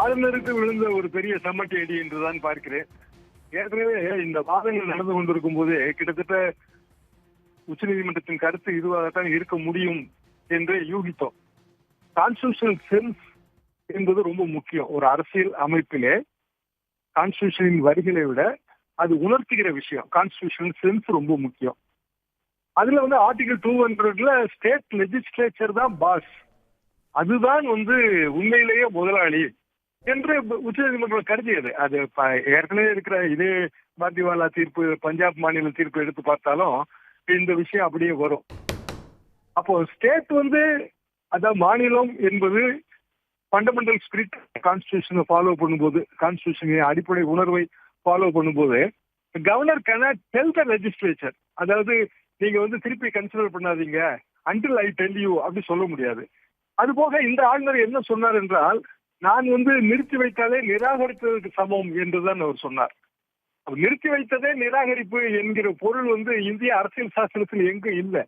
ஆளுநருக்கு விழுந்த ஒரு பெரிய சம்மட்டி அடி என்றுதான் பார்க்கிறேன். ஏற்கனவே இந்த வாதங்கள் நடந்து கொண்டிருக்கும் போதே கிட்டத்தட்ட உச்சநீதிமன்றத்தின் கருத்து இதுவாகத்தான் இருக்க முடியும் என்று யூகித்தோம். கான்ஸ்டியூஷனல் சென்ஸ் என்பது ரொம்ப முக்கியம். ஒரு அரசியல் அமைப்பிலே கான்ஸ்டியூஷனின் வரிகளை விட அது உணர்த்துகிற விஷயம். கான்ஸ்டியூஷனல் சென்ஸ் ரொம்ப முக்கியம். அதுல வந்து ஆர்டிகல் டூ ஹண்ட்ரட்ல ஸ்டேட் லெஜிஸ்லேச்சர் தான் பாஸ் அதுதான் வந்து உண்மையிலேயே முதலாளி. என்று உச்சநீதிமன்றம் கருதியது. அது ஏற்கனவே இருக்கிற இதே பாத்திவாலா தீர்ப்பு பஞ்சாப் மாநில தீர்ப்பு எடுத்து பார்த்தாலும் இந்த விஷயம் அப்படியே வரும். அப்போ ஸ்டேட் வந்து அதான் மாநிலம் என்பது ஃபண்டமெண்டல் ஸ்பிரிட் கான்ஸ்டியூஷனை ஃபாலோ பண்ணும்போது கான்ஸ்டியூஷனின் அடிப்படை உணர்வை ஃபாலோ பண்ணும்போது governor cannot tell the legislature அதாவது நீங்க வந்து திருப்பி கன்சிடர் பண்ணாதீங்க. அன்டில் ஐ டெல் யூ அப்படி சொல்ல முடியாது. அது போக இந்த ஆளுநர் என்ன சொன்னார் என்றால் நான் வந்து நிறுத்தி வைத்தாலே நிராகரித்ததற்கு சமம் என்றுதான் அவர் சொன்னார். அப்ப நிறுத்தி வைத்ததே நிராகரிப்பு என்கிற பொருள் வந்து இந்திய அரசியல் சாசனத்தில் எங்கும் இல்லை.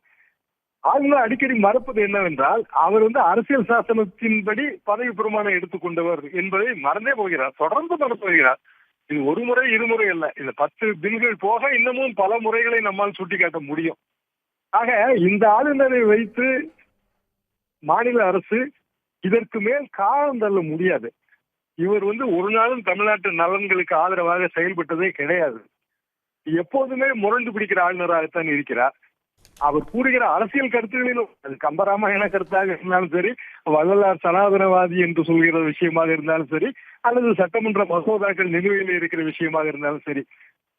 ஆளுநர் அடிக்கடி மறப்பது என்னவென்றால் அவர் வந்து அரசியல் சாசனத்தின்படி பதவி பிரமாணம் எடுத்துக்கொண்டவர் என்பதை மறந்தே போகிறார் தொடர்ந்து மறந்து போகிறார். இது ஒரு முறை இருமுறை அல்ல. இந்த பத்து பில்கள் போக இன்னமும் பல முறைகளை நம்மால் சுட்டிக்காட்ட முடியும். ஆக இந்த ஆளுநரை வைத்து மாநில அரசு இதற்கு மேல் காலம் தள்ள முடியாது. இவர் வந்து ஒரு நாளும் தமிழ்நாட்டு நலன்களுக்கு ஆதரவாக செயல்பட்டதே கிடையாது. எப்போதுமே முரண்டு பிடிக்கிற ஆளுநராகத்தான் இருக்கிறார். அவர் கூறுகிற அரசியல் கருத்துகளிலும் அது கம்பராமாயண கருத்தாக இருந்தாலும் சரி வள்ளலார் சனாதனவாதி என்று சொல்கிற விஷயமாக இருந்தாலும் சரி அல்லது சட்டமன்ற மசோதாக்கள் நிலுவையில் இருக்கிற விஷயமாக இருந்தாலும் சரி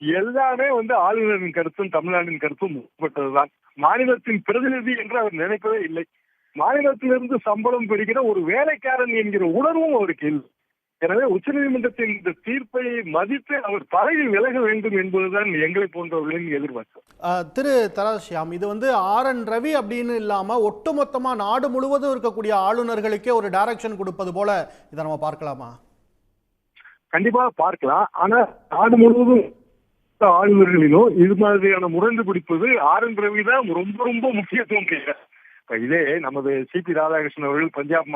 எல்லாமே வந்து ஆளுநரின் கருத்தும் தமிழ்நாட்டின் கருத்தும் முற்பட்டதுதான் மாநிலத்தின் பிரதிநிதி என்று அவர் நினைப்பதே இல்லை. மாநிலத்திலிருந்து சம்பளம் பெறுகிற ஒரு வேலைக்காரன் என்கிற உணர்வும் அவருக்கு இல்லை. எனவே உச்சநீதிமன்றத்தின் இந்த தீர்ப்பை மதித்து அவர் பதவி விலக வேண்டும் என்பதுதான் எங்களை போன்றவர்களின் எதிர்பார்ப்பு திரு தராசியாம் இது வந்து ஆர் என் ரவி அப்படின்னு இல்லாம ஒட்டுமொத்தமா நாடு முழுவதும் இருக்கக்கூடிய ஆளுநர்களுக்கே ஒரு டைரக்ஷன் கொடுப்பது போல இதை நம்ம பார்க்கலாமா? கண்டிப்பா பார்க்கலாம். ஆனா நாடு முழுவதும் ஆளுநர்களிலும் இது மாதிரியான முரண்டு பிடிப்பது ஆர் என் ரவி தான் ரொம்ப ரொம்ப முக்கியத்துவம் இதே நமது சி பி ராதாகிருஷ்ணன் அவர்கள் பஞ்சாப்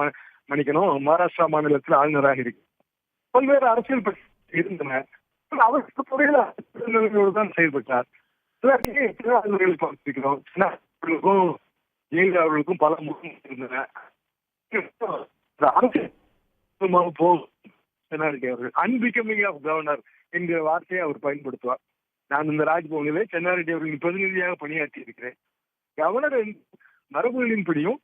மன்னிக்கணும் மகாராஷ்டிரா மாநிலத்தில் ஆளுநராக இருக்கு. பல்வேறு அரசியல் இருந்தன. அவருக்கு துறையில் தான் செயல்பட்டார். பார்த்திருக்கிறோம்? அவர்களுக்கும் ஜெயலலிதா அவர்களுக்கும் பல முகம் இருந்தன. அரசியல் போகும் அன்பிகமிங் ஆஃப் கவர்னர் என்கிற வார்த்தையை அவர் பயன்படுத்துவார். நான் இந்த ராஜ்பவனிலே சென்னாரெட்டி அவர்களின் பிரதிநிதியாக பணியாற்றி இருக்கிறேன் கவர்னர் மரபுகளின்படியும்